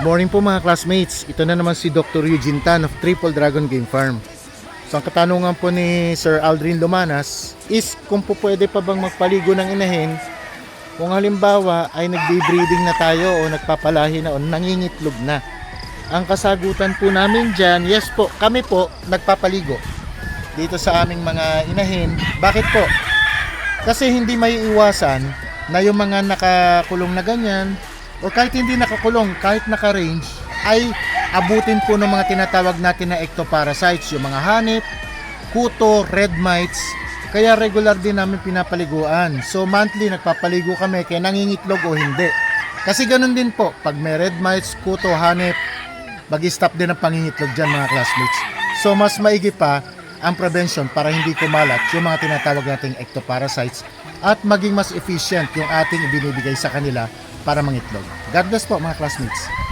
Morning po mga classmates. Ito na naman si Dr. Eugene Tan of Triple Dragon Game Farm. So ang katanungan po ni Sir Aldrin Lumanas is kung po pwede pa bang magpaligo ng inahin kung halimbawa ay nagbe-breeding na tayo o nagpapalahi na o nangingitlog na. Ang kasagutan po namin dyan, yes po, kami po nagpapaligo dito sa aming mga inahin. Bakit po? Kasi hindi may iwasan na yung mga nakakulong na ganyan o kahit hindi nakakulong, kahit naka-range ay abutin po ng mga tinatawag natin na ectoparasites, yung mga hanip, kuto, red mites. Kaya regular din namin pinapaliguan. So monthly nagpapaligo kami kaya nangingitlog o hindi. Kasi ganun din po, pag may red mites, kuto, hanip, mag-stop din ang pangingitlog dyan mga classmates. So mas maigi pa ang prevention para hindi kumalat yung mga tinatawag nating ectoparasites at maging mas efficient yung ating ibinibigay sa kanila para mangitlog. God bless po mga classmates.